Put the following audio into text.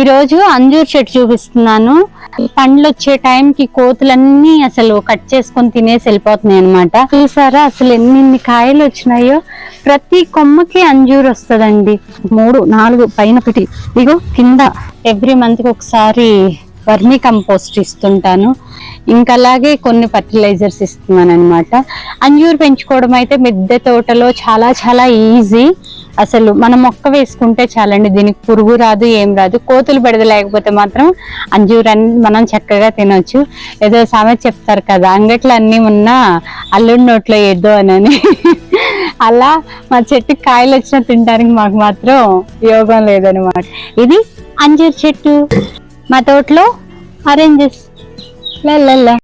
ఈరోజు అంజూర్ చెట్టు చూపిస్తున్నాను. పండ్లు వచ్చే టైంకి కోతులన్నీ అసలు కట్ చేసుకొని తినేసి వెళ్ళిపోతున్నాయి అనమాట చూసారా అసలు ఎన్ని కాయలు వచ్చినాయో? ప్రతి కొమ్మకి అంజూర్ వస్తుందండి. మూడు నాలుగు పైన ఒకటి. ఇగో కింద. ఎవ్రీ మంత్కి ఒకసారి వర్మీ కంపోస్ట్ ఇస్తుంటాను. ఇంకా అలాగే కొన్ని ఫర్టిలైజర్స్ ఇస్తున్నాను అనమాట అంజూర్ పెంచుకోవడం అయితే మిద్దె తోటలో చాలా చాలా ఈజీ అసలు మనం మొక్క వేసుకుంటే చాలండి దీనికి పురుగు రాదు ఏం రాదు. కోతులు బెడద లేకపోతే మాత్రం అంజూర్ అన్ని మనం చక్కగా తినొచ్చు. ఏదో సామెత చెప్తారు కదా అంగట్లో అన్ని ఉన్నా అల్లుడి నోట్లో ఏదో అని అలా మా చెట్టుకి కాయలు వచ్చిన తినడానికి మాకు మాత్రం యోగం లేదనమాట. ఇది అంజూరు చెట్టు. మా తోటలో ఆరెంజెస్. లల్ల